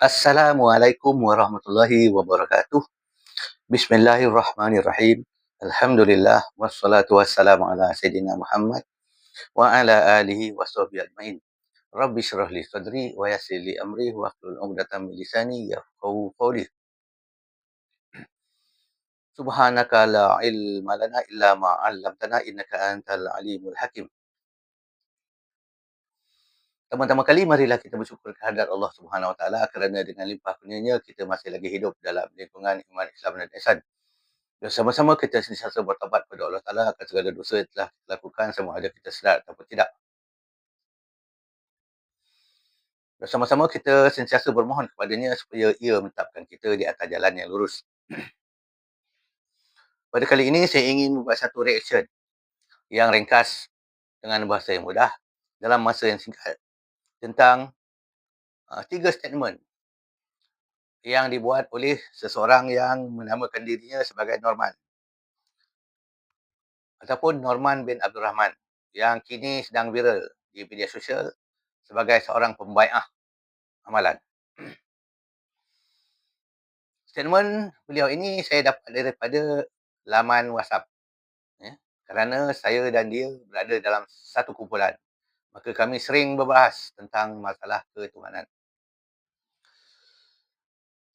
السلام عليكم ورحمة الله وبركاته. بسم الله الرحمن الرحيم. الحمد لله والصلاة والسلام على سيدنا محمد وعلى آله وصحبه أجمعين. رب اشرح لي صدري ويسر لي أمري واحلل عقدة من لساني يفقهوا قولي. سبحانك لا علم لنا إلا ما علمتنا إنك أنت العليم الحكيم. Pertama-tama kali marilah kita bersyukur kehadrat Allah Subhanahu Wa Taala kerana dengan limpah kurnianya kita masih lagi hidup dalam lingkungan iman Islam dan ihsan. Dan sama-sama kita sentiasa bertobat kepada Allah Taala akan segala dosa yang telah kita lakukan sama ada kita sedar ataupun tidak. Dan sama-sama kita sentiasa bermohon kepadanya supaya ia menetapkan kita di atas jalan yang lurus. Pada kali ini saya ingin membuat satu reaction yang ringkas dengan bahasa yang mudah dalam masa yang singkat tentang uh, tiga statement yang dibuat oleh seseorang yang menamakan dirinya sebagai Norman ataupun Norman bin Abdul Rahman yang kini sedang viral di media sosial sebagai seorang pembaiah amalan. Statement beliau ini saya dapat daripada laman WhatsApp. Ya, kerana saya dan dia berada dalam satu kumpulan maka kami sering berbahas tentang masalah ketuhanan.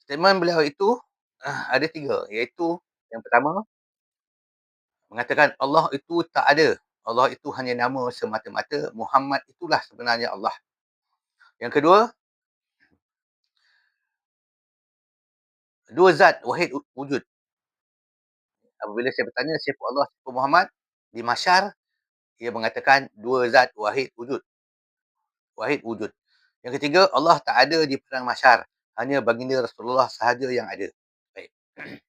Statement beliau itu uh, ada tiga, iaitu yang pertama, mengatakan Allah itu tak ada. Allah itu hanya nama semata-mata. Muhammad itulah sebenarnya Allah. Yang kedua, dua zat wahid wujud. Apabila saya bertanya siapa Allah, siapa Muhammad, di masyar, ia mengatakan dua zat wahid wujud. Wahid wujud. Yang ketiga, Allah tak ada di perang masyar. Hanya baginda Rasulullah sahaja yang ada. Baik.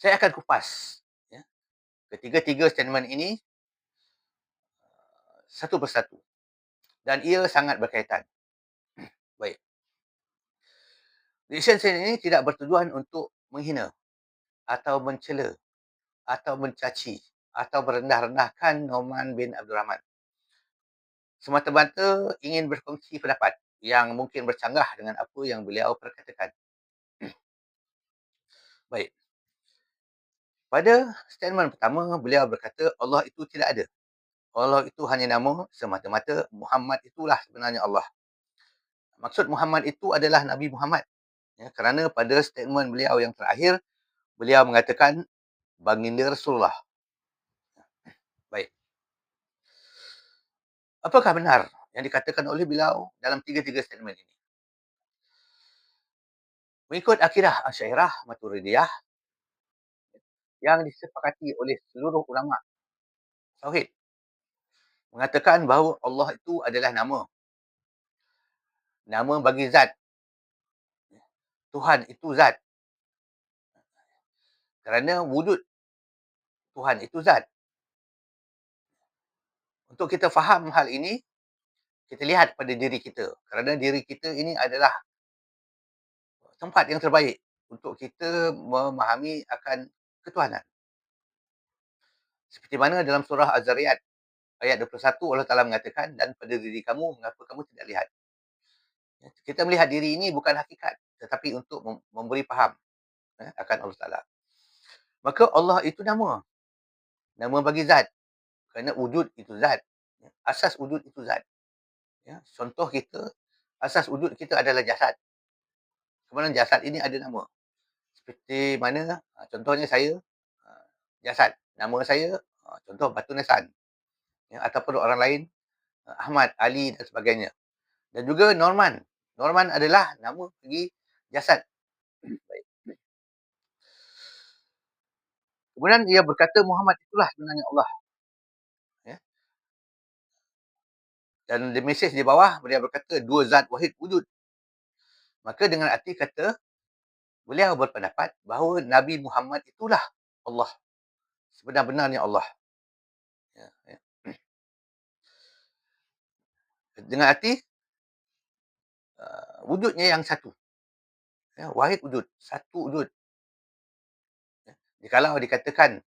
Saya akan kupas ya, ketiga-tiga statement ini satu persatu. Dan ia sangat berkaitan. Baik. Reaction ini tidak bertujuan untuk menghina atau mencela atau mencaci atau merendah-rendahkan Norman bin Abdul Rahman. Semata-mata ingin berkongsi pendapat yang mungkin bercanggah dengan apa yang beliau perkatakan. Baik. Pada statement pertama, beliau berkata Allah itu tidak ada. Allah itu hanya nama semata-mata. Muhammad itulah sebenarnya Allah. Maksud Muhammad itu adalah Nabi Muhammad. Ya, kerana pada statement beliau yang terakhir, beliau mengatakan baginda Rasulullah. Baik. Apakah benar yang dikatakan oleh beliau dalam tiga-tiga statement ini? Mengikut akidah Asyairah Maturidiyah yang disepakati oleh seluruh ulama tauhid mengatakan bahawa Allah itu adalah nama. Nama bagi zat Tuhan itu zat. Kerana wujud Tuhan itu zat. Untuk kita faham hal ini, kita lihat pada diri kita. Kerana diri kita ini adalah tempat yang terbaik untuk kita memahami akan ketuhanan. Seperti mana dalam surah Az-Zariyat ayat 21 Allah Taala mengatakan dan pada diri kamu mengapa kamu tidak lihat. Kita melihat diri ini bukan hakikat tetapi untuk memberi faham eh, akan Allah Taala. Maka Allah itu nama. Nama bagi zat. Kerana wujud itu zat. Asas wujud itu zat. Ya, contoh kita, asas wujud kita adalah jasad. Kemudian jasad ini ada nama. Seperti mana, ha, contohnya saya, ha, jasad. Nama saya, ha, contoh Batu Nesan. Ya, ataupun orang lain, Ahmad, Ali dan sebagainya. Dan juga Norman. Norman adalah nama bagi jasad. Baik. Kemudian dia berkata Muhammad itulah sebenarnya Allah. Dan di mesej di bawah dia berkata dua zat wahid wujud. Maka dengan arti kata beliau berpendapat bahawa Nabi Muhammad itulah Allah. Sebenar-benarnya Allah. Ya, ya. Dengan arti uh, wujudnya yang satu. Ya, wahid wujud. Satu wujud. Ya. Kalau dikatakan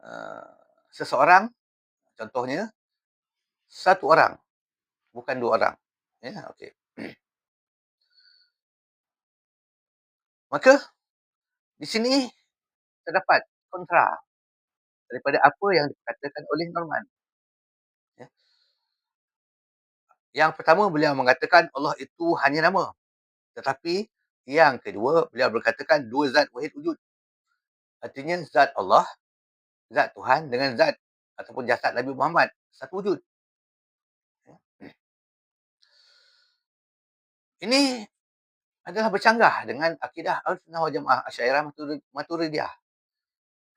uh, seseorang, contohnya, satu orang. Bukan dua orang. Ya, okay. Maka di sini terdapat kontra daripada apa yang dikatakan oleh Norman. Ya. Yang pertama beliau mengatakan Allah itu hanya nama. Tetapi yang kedua beliau berkatakan dua zat wahid wujud. Artinya zat Allah, zat Tuhan dengan zat ataupun jasad Nabi Muhammad satu wujud. Ini adalah bercanggah dengan akidah Al-Sunnah Jamaah Asy'ariyah Maturidiyah.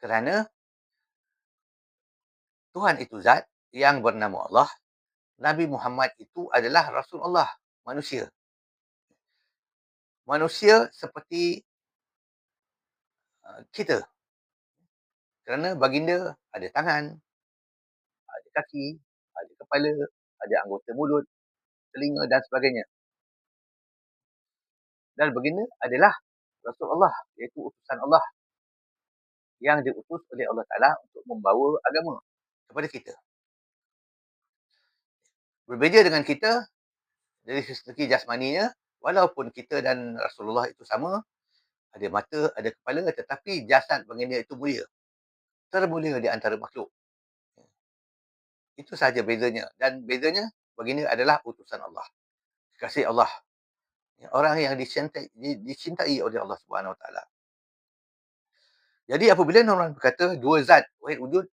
Kerana Tuhan itu zat yang bernama Allah, Nabi Muhammad itu adalah Rasulullah, manusia. Manusia seperti uh, kita. Kerana baginda ada tangan, ada kaki, ada kepala, ada anggota mulut, telinga dan sebagainya. Dan baginda adalah Rasulullah, iaitu utusan Allah yang diutus oleh Allah Ta'ala untuk membawa agama kepada kita. Berbeza dengan kita, dari segi jasmaninya, walaupun kita dan Rasulullah itu sama, ada mata, ada kepala, tetapi jasad baginda itu mulia. Termulia di antara makhluk. Itu sahaja bezanya. Dan bezanya, baginda adalah utusan Allah. Kasih Allah. Orang yang dicintai, dicintai oleh Allah Subhanahu Wa Taala. Jadi apabila orang berkata dua zat wahid wujud,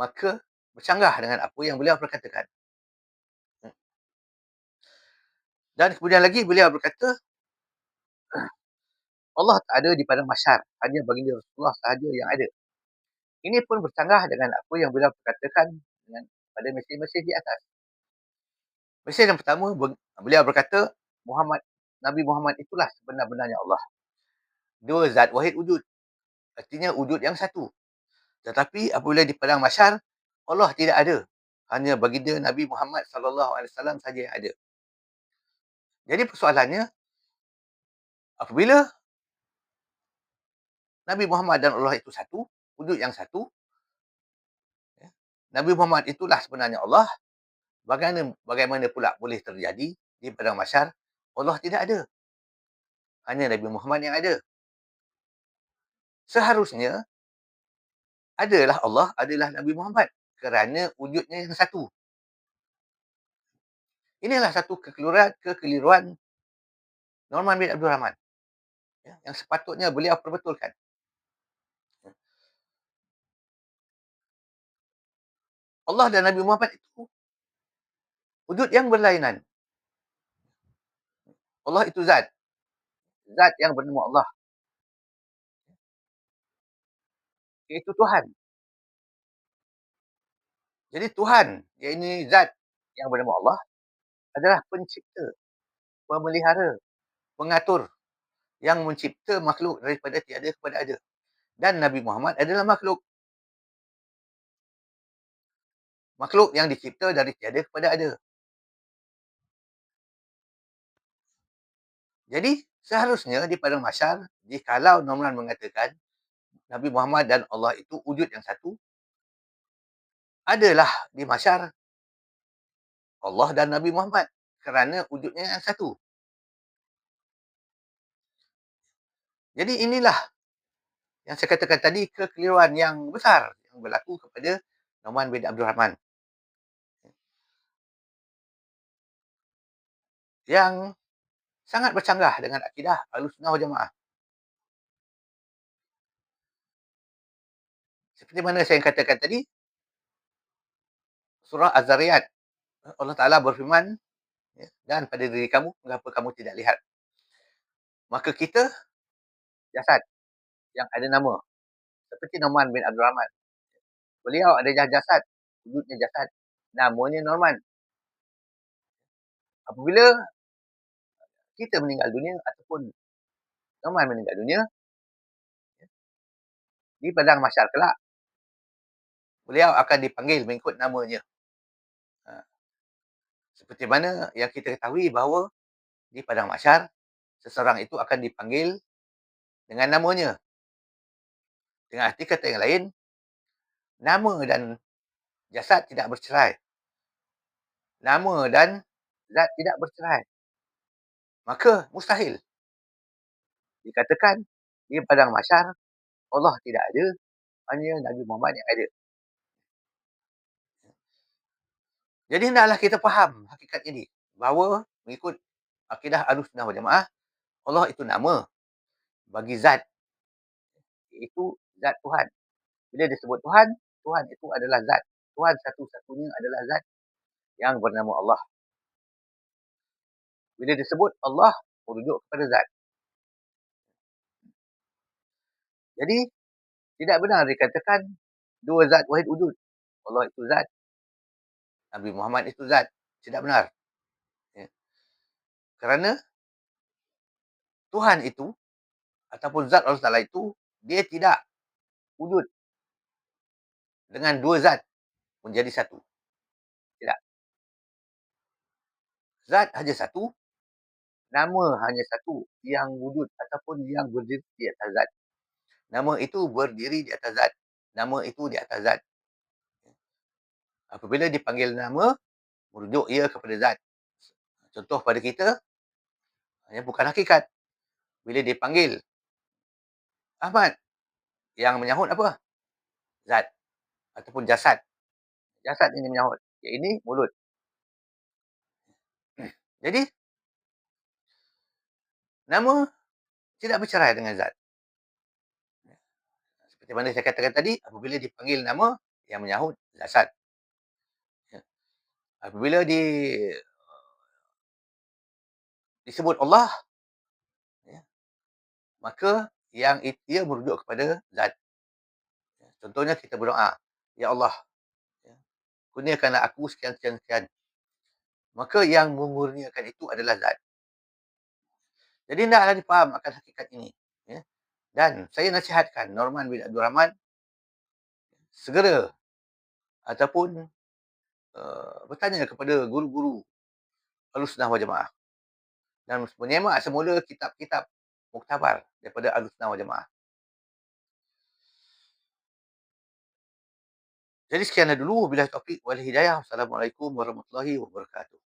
maka bercanggah dengan apa yang beliau perkatakan. Hmm. Dan kemudian lagi beliau berkata, Allah tak ada di padang masyar, hanya baginda Rasulullah sahaja yang ada. Ini pun bercanggah dengan apa yang beliau perkatakan dengan pada mesej-mesej di atas. Mesej yang pertama, beliau berkata, Muhammad Nabi Muhammad itulah sebenar-benarnya Allah. Dua zat wahid wujud. Artinya wujud yang satu. Tetapi apabila di padang masyar, Allah tidak ada. Hanya baginda Nabi Muhammad sallallahu alaihi wasallam saja yang ada. Jadi persoalannya apabila Nabi Muhammad dan Allah itu satu, wujud yang satu, ya, Nabi Muhammad itulah sebenarnya Allah, bagaimana bagaimana pula boleh terjadi di padang masyar Allah tidak ada. Hanya Nabi Muhammad yang ada seharusnya adalah Allah, adalah Nabi Muhammad. Kerana wujudnya yang satu. Inilah satu kekeliruan, kekeliruan Norman bin Abdul Rahman. Ya, yang sepatutnya beliau perbetulkan. Allah dan Nabi Muhammad itu wujud yang berlainan. Allah itu zat. Zat yang bernama Allah. iaitu Tuhan. Jadi Tuhan, yang ini zat yang bernama Allah, adalah pencipta, pemelihara, pengatur, yang mencipta makhluk daripada tiada kepada ada. Dan Nabi Muhammad adalah makhluk. Makhluk yang dicipta dari tiada kepada ada. Jadi, seharusnya di padang masyar, jikalau Nomran mengatakan, Nabi Muhammad dan Allah itu wujud yang satu adalah di masyar Allah dan Nabi Muhammad kerana wujudnya yang satu. Jadi inilah yang saya katakan tadi kekeliruan yang besar yang berlaku kepada Noman bin Abdul Rahman. Yang sangat bercanggah dengan akidah Ahlussunnah wal Jamaah. Seperti mana saya katakan tadi, surah Az-Zariyat, Allah Ta'ala berfirman, ya, dan pada diri kamu, mengapa kamu tidak lihat? Maka kita, jasad yang ada nama. Seperti Norman bin Abdul Rahman. Beliau ada jasad, wujudnya jasad. Namanya Norman. Apabila kita meninggal dunia ataupun Norman meninggal dunia, di padang masyarakat kelak, beliau akan dipanggil mengikut namanya. Ha. Seperti mana yang kita ketahui bahawa di Padang Masyar, seseorang itu akan dipanggil dengan namanya. Dengan arti kata yang lain, nama dan jasad tidak bercerai. Nama dan zat tidak bercerai. Maka mustahil dikatakan Di padang mahsyar, Allah tidak ada, hanya Nabi Muhammad yang ada. Jadi hendaklah kita faham hakikat ini, bahawa mengikut akidah Ahlussunnah wal Jamaah, Allah itu nama bagi zat. Iaitu zat Tuhan. Bila disebut Tuhan, Tuhan itu adalah zat. Tuhan satu-satunya adalah zat yang bernama Allah. Bila disebut Allah, merujuk kepada zat. Jadi, tidak benar dikatakan dua zat wahid wujud. Allah itu zat. Nabi Muhammad itu zat. Tidak benar. Ya. Kerana Tuhan itu ataupun zat Allah Taala itu dia tidak wujud dengan dua zat menjadi satu. Tidak. Zat hanya satu, nama hanya satu yang wujud ataupun yang berdiri di atas zat. Nama itu berdiri di atas zat. Nama itu di atas zat. Apabila dipanggil nama, merujuk ia kepada zat. Contoh pada kita, ya, bukan hakikat. Bila dipanggil Ahmad, yang menyahut apa? Zat. Ataupun jasad. Jasad ini menyahut. Yang ini mulut. Jadi, nama tidak bercerai dengan zat. Seperti mana saya katakan tadi, apabila dipanggil nama, yang menyahut jasad. Ya. Apabila di disebut Allah, ya, maka yang ia merujuk kepada zat. Ya, contohnya kita berdoa, Ya Allah, ya, kurniakanlah aku sekian-sekian-sekian. Maka yang memurniakan itu adalah zat. Jadi hendaklah dipaham akan hakikat ini. Ya. Dan saya nasihatkan Norman bin Abdul Rahman segera ataupun uh, bertanya kepada guru-guru Ahlussunnah wal Jamaah dan menyemak semula kitab-kitab muktabar daripada Ahlussunnah wal Jamaah. Jadi sekian dulu bila topik wal hidayah. Assalamualaikum warahmatullahi wabarakatuh.